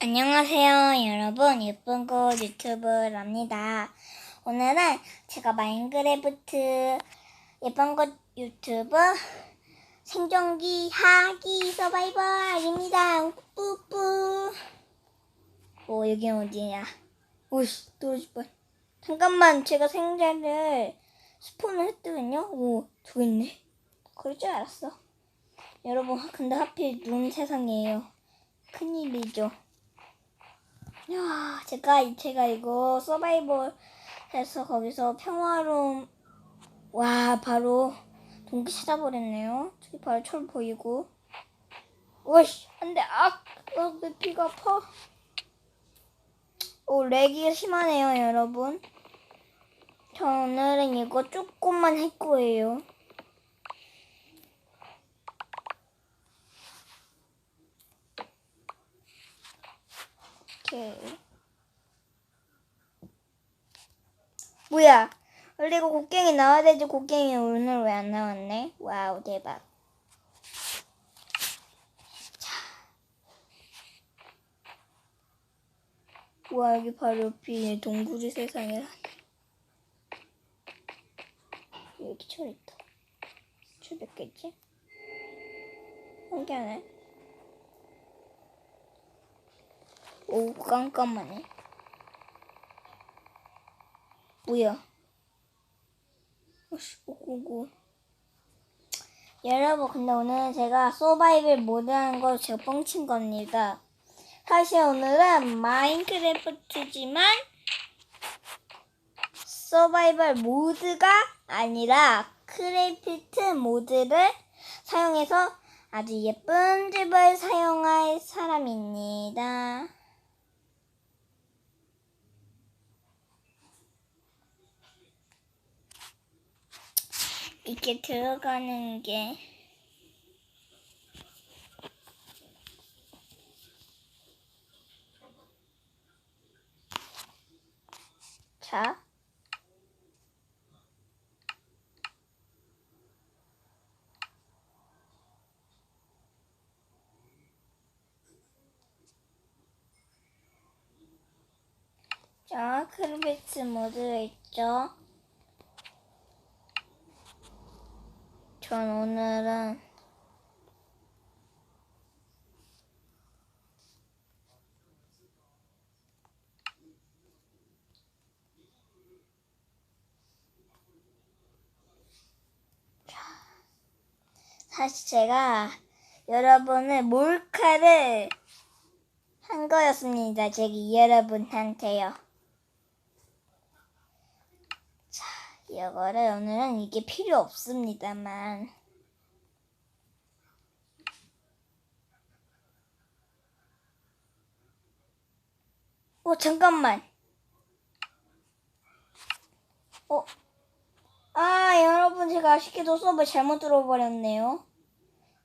안녕하세요, 여러분. 예쁜 꽃 유튜브랍니다. 오늘은 제가 마인크래프트 예쁜 꽃 유튜브 생존기 하기 서바이벌입니다. 뿌뿌. 오, 여기 어디야? 오씨, 떨어질 뻔. 잠깐만, 제가 생자를 스폰을 했더군요. 오, 저기 있네. 그럴 줄 알았어. 여러분, 근데 하필 눈 세상이에요. 큰일이죠. 야, 제가 제가 이거 서바이벌 해서 거기서 평화로움 와 바로 동기 찾아버렸네요. 저기 바로 철 보이고. 오씨, 안돼, 아, 어, 내 피가 아파. 오, 렉이 심하네요, 여러분. 저 오늘은 이거 조금만 할 거예요. 오케이. 뭐야? 원래 이거 곡괭이 나와야 되지 곡괭이 오늘 왜 안 나왔네? 와우 대박. 자. 와 여기 바로 옆이 동굴이 세상이라. 여기 철 있다. 철 몇 개지? 신기하네. 오 깜깜하네. 뭐야? 오씨, 오고고. 여러분, 근데 오늘 제가 서바이벌 모드 하는 거 제가 뻥친 겁니다. 사실 오늘은 마인크래프트지만 서바이벌 모드가 아니라 크래프트 모드를 사용해서 아주 예쁜 집을 사용할 사람입니다. 이렇게 들어가는 게 자. 자, 크리베츠 모드가 있죠. 전 오늘은 사실 제가 여러분을 몰카를 한 거였습니다. 제가 여러분한테요. 자, 이거를 오늘은 이게 필요 없습니다만. 어, 잠깐만. 어, 아, 여러분, 제가 아쉽게도 수업을 잘못 들어버렸네요.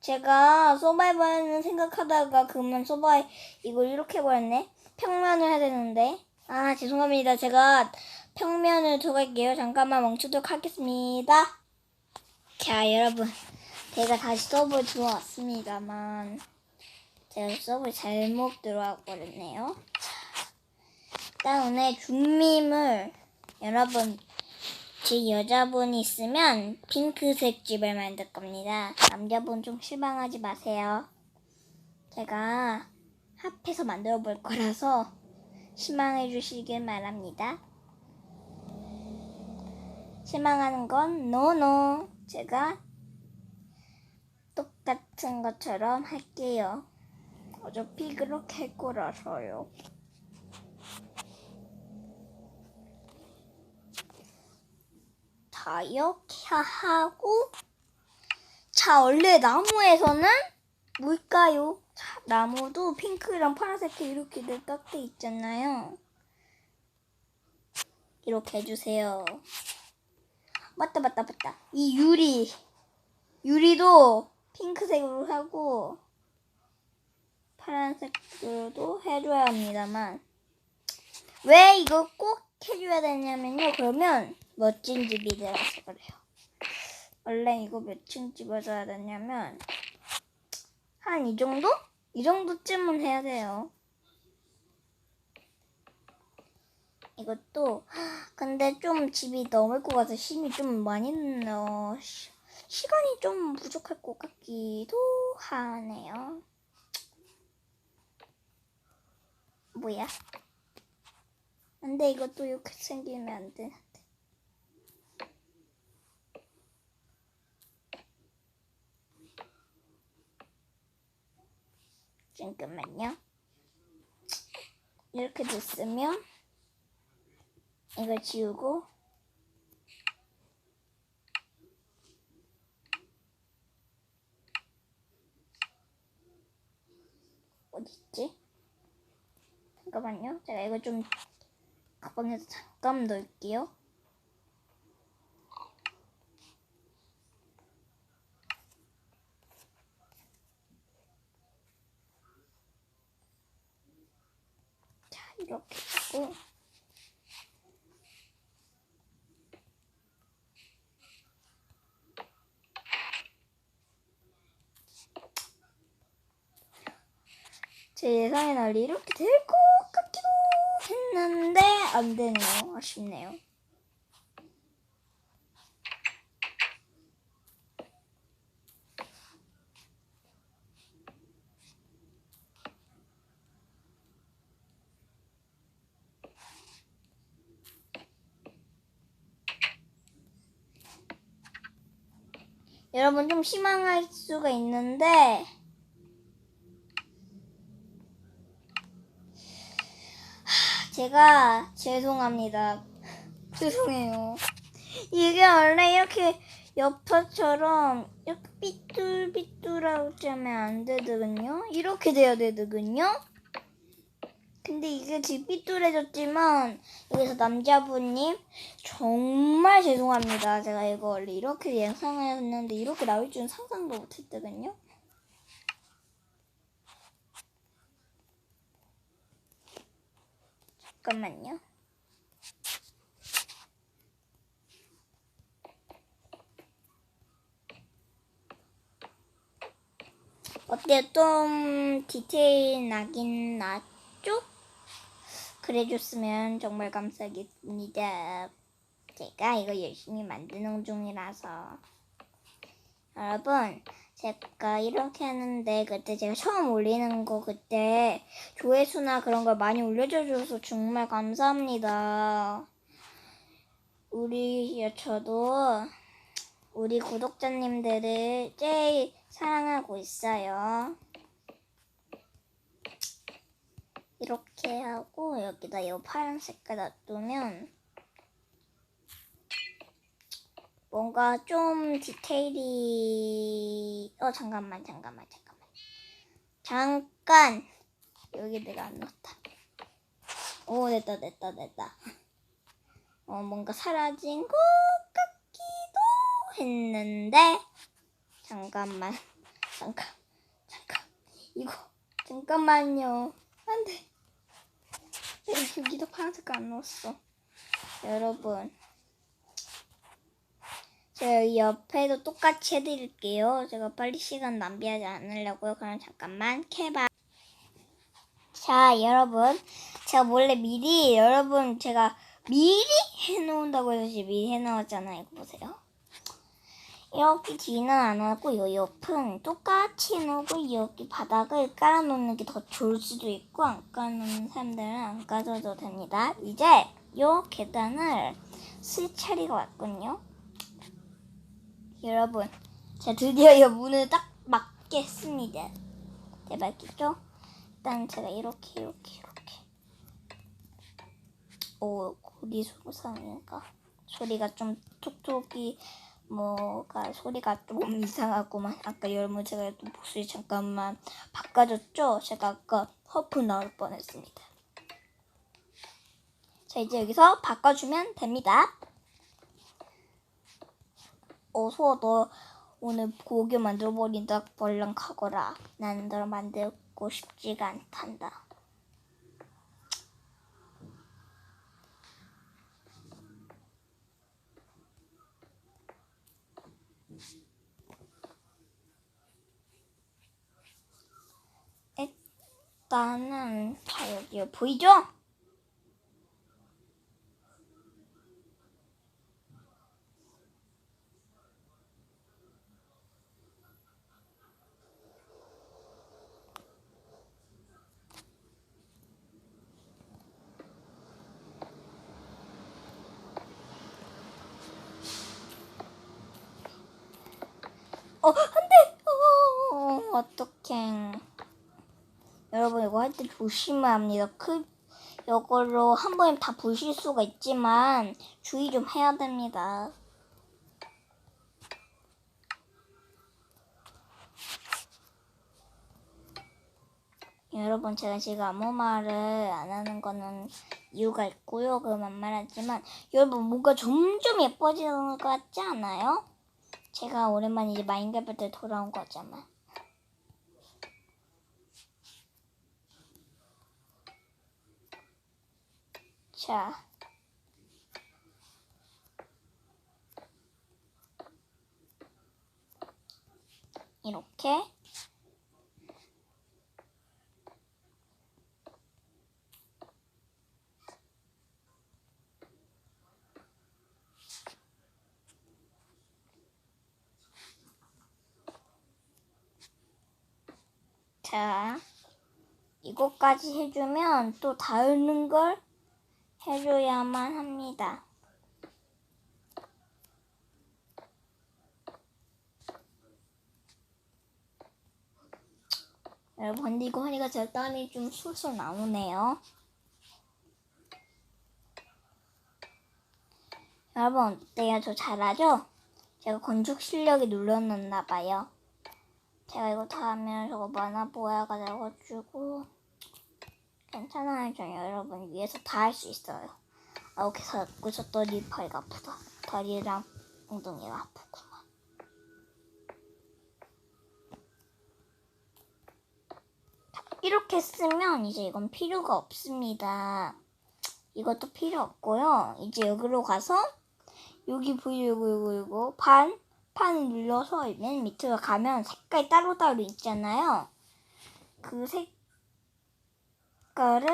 제가 서바이벌은 생각하다가 그러면 서바이 이걸 이렇게 해버렸네. 평면을 해야 되는데. 아, 죄송합니다. 제가 평면을 들어갈게요. 잠깐만 멈추도록 하겠습니다. 자, 여러분. 제가 다시 서버에 들어왔습니다만. 제가 서버에 잘못. 자, 일단 오늘 준밈을 여러분 제 여자분이 있으면 핑크색 집을 만들 겁니다. 남자분 좀 실망하지 마세요. 제가 합해서 만들어 볼 거라서 실망해 주시길 바랍니다. 실망하는 건 노노. 제가 똑같은 것처럼 할게요. 어차피 그렇게 할 거라서요. 자, 이렇게 하고, 자, 원래 나무에서는 뭘까요? 자, 나무도 핑크랑 파란색이 이렇게 깍돼 있잖아요. 이렇게 해주세요. 맞다, 맞다, 맞다. 이 유리. 유리도 핑크색으로 하고, 파란색으로도 해줘야 합니다만, 왜 이거 꼭 해줘야 되냐면요. 그러면 멋진 집이 되어서 그래요. 원래 이거 몇 층 집어줘야 되냐면 한 이 정도? 이 정도쯤은 해야 돼요. 이것도 근데 좀 집이 넘을 것 같아서 힘이 좀 많이 어, 시, 시간이 좀 부족할 것 같기도 하네요. 뭐야? 근데 이것도 이렇게 생기면 안 되는데. 잠깐만요. 이렇게 됐으면 이걸 지우고 어딨지? 잠깐만요. 제가 이거 좀 가방에서 잠깐 넣을게요. 자, 이렇게 하고 제 예상의 날이 이렇게 될 것 같기도 했는데 안 되네요. 아쉽네요. 여러분 좀 실망할 수가 있는데 제가 죄송합니다. 죄송해요. 이게 원래 이렇게 옆처럼 이렇게 삐뚤삐뚤하고 하면 안 되거든요. 이렇게 돼야 되거든요. 근데 이게 지금 삐뚤해졌지만 여기서 남자분님 정말 죄송합니다. 제가 이거 원래 이렇게 예상했는데 이렇게 나올 줄은 상상도 못했거든요. 잠깐만요. 어때요? 좀 디테일 나긴 났죠? 그래줬으면 정말 감사하겠습니다. 제가 이거 열심히 만드는 중이라서. 여러분, 제가 이렇게 하는데 그때 제가 처음 올리는 거 그때 조회수나 그런 걸 많이 올려줘서 정말 감사합니다. 우리 저도 우리 구독자님들을 제일 사랑하고 있어요. 이렇게 하고 여기다 이 파란 색깔 놔두면 뭔가 좀 디테일이 어 잠깐만 잠깐만 잠깐만. 잠깐! 여기 내가 안 넣었다. 오 됐다 됐다 됐다. 어 뭔가 사라진 것 같기도 했는데. 잠깐만. 잠깐 잠깐. 이거 잠깐만요. 안돼. 여기도 파란색 안 넣었어. 여러분 제가 옆에도 똑같이 해드릴게요. 제가 빨리 시간 낭비하지 않으려고요. 그럼 잠깐만 캐봐. 자, 여러분. 제가 원래 미리, 여러분, 제가 미리 해놓은다고 해서 미리 해놓았잖아요. 이거 보세요. 이렇게 뒤는 안 하고, 요 옆은 똑같이 해놓고, 여기 바닥을 깔아놓는 게 더 좋을 수도 있고, 안 깔아놓는 사람들은 안 깔아도 됩니다. 이제 요 계단을 쓸 차례가 왔군요. 여러분, 제가 드디어 이 문을 딱 맞게 했습니다. 대박이죠? 일단 제가 이렇게 이렇게 이렇게 오 고리 소리가 소리가 좀 톡톡이 뭐가 소리가 좀 이상하고만 아까 여러분 제가 또 목소리 잠깐만 바꿔줬죠? 제가 아까 허프 나올 뻔했습니다. 자 이제 여기서 바꿔주면 됩니다. 어서 너 오늘 고기 만들어버린다 벌렁 가거라. 나는 널 만들고 싶지가 않단다. 일단은 자 여기 보이죠? 어떡해. 여러분 이거 할 때 조심해야 합니다. 크, 이걸로 한 번에 다 부실 수가 있지만 주의 좀 해야 됩니다. 여러분 제가 지금 아무 말을 안 하는 거는 이유가 있고요. 그만 말하지만 여러분 뭔가 점점 예뻐지는 것 같지 않아요? 제가 오랜만에 이제 마인크래프트 돌아온 거잖아. 자. 이렇게 자, 이것까지 해주면 또 다른 걸 해줘야만 합니다. 여러분, 이거 하니까 제 땀이 좀 술술 나오네요. 여러분, 어때요? 저 잘하죠? 제가 건축 실력이 눌러놨나 봐요. 제가 이거 다 하면 저거 만화 보야가 돼가지고 괜찮아요. 저 여러분 위에서 다 할 수 있어요. 아, 여기서 여기서 또리 팔가 아프다. 다리랑 엉덩이가 아프구만. 이렇게 쓰면 이제 이건 필요가 없습니다. 이것도 필요 없고요. 이제 여기로 가서 여기 보이고 이거 이거 판판 눌러서 맨 밑으로 가면 색깔이 따로따로 있잖아요. 그 색 깔을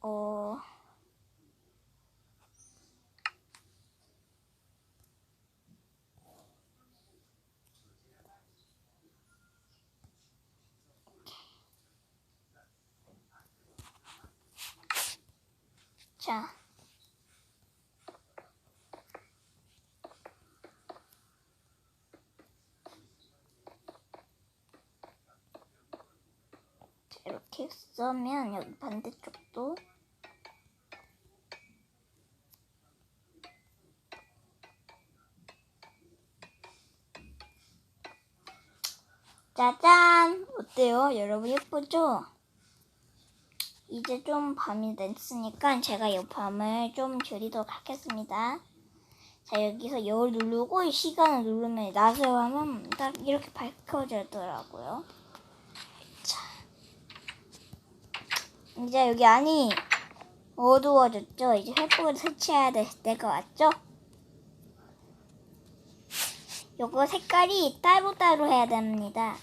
어 자. 쓰면 여기 반대쪽도 짜잔! 어때요? 여러분 예쁘죠? 이제 좀 밤이 됐으니까 제가 이 밤을 좀 줄이도록 하겠습니다. 자, 여기서 열 누르고 이 시간을 누르면 나세요 하면 딱 이렇게 밝혀지더라고요. 이제 여기 안이 어두워졌죠? 이제 횃불을 설치해야 될 때가 왔죠? 요거 색깔이 따로따로 해야 됩니다.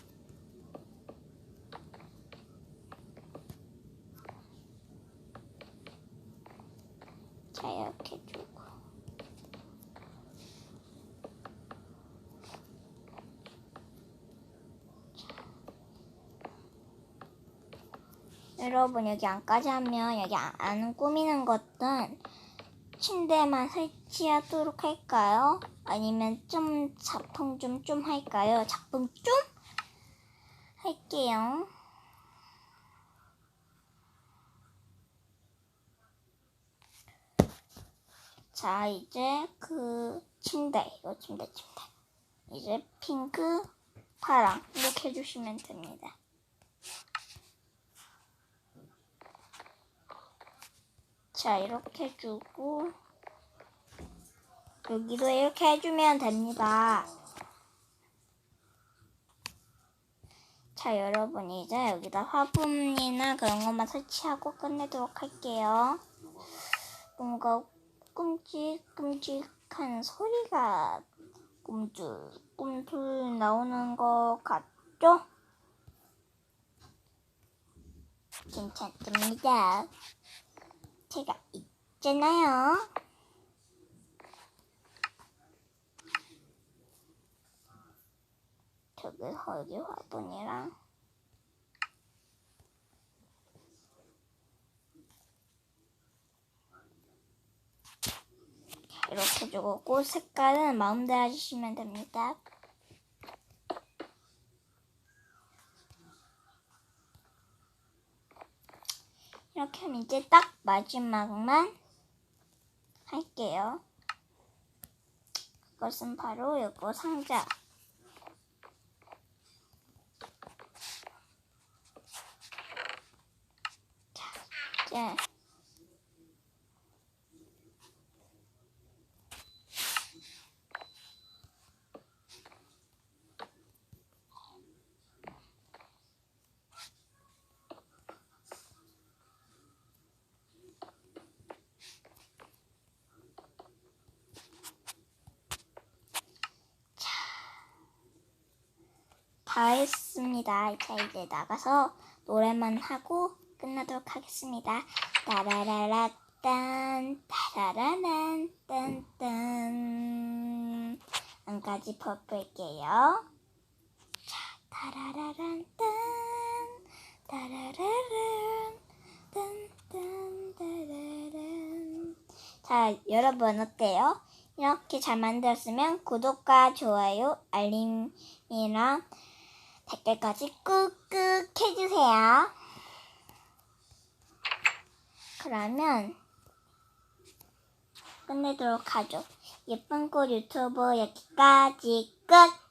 자, 이렇게 주고. 여러분, 여기 안까지 하면 여기 안- 꾸미는 것은 침대만 설치하도록 할까요? 아니면 좀 작품 좀 좀 할까요? 작품 좀 할게요. 자, 이제 그 침대, 이거 침대, 침대. 이제 핑크, 파랑 이렇게 해주시면 됩니다. 자, 이렇게 해주고 여기도 이렇게 해주면 됩니다. 자, 여러분 이제 여기다 화분이나 그런 것만 설치하고 끝내도록 할게요. 뭔가 끔찍끔찍한 소리가 꿈틀꿈틀 나오는 것 같죠? 괜찮습니다. 제가 있잖아요. 저기 여기 화분이랑 이렇게 주고 꽃 색깔은 마음대로 해주시면 됩니다. 하면 이제 딱 마지막만 할게요. 그것은 바로 요거 상자. 자, 이제 다 했습니다. 자, 이제 나가서 노래만 하고 끝나도록 하겠습니다. 따라라라 딴, 따라라란 딴, 딴. 한 가지 퍼볼게요. 자, 따라라란 딴, 따라라란 딴, 딴, 따라란. 자, 여러분 어때요? 이렇게 잘 만들었으면 구독과 좋아요, 알림이랑 댓글까지 꾹꾹 해주세요. 그러면 끝내도록 하죠. 예쁜 꽃 유튜브 여기까지 끝!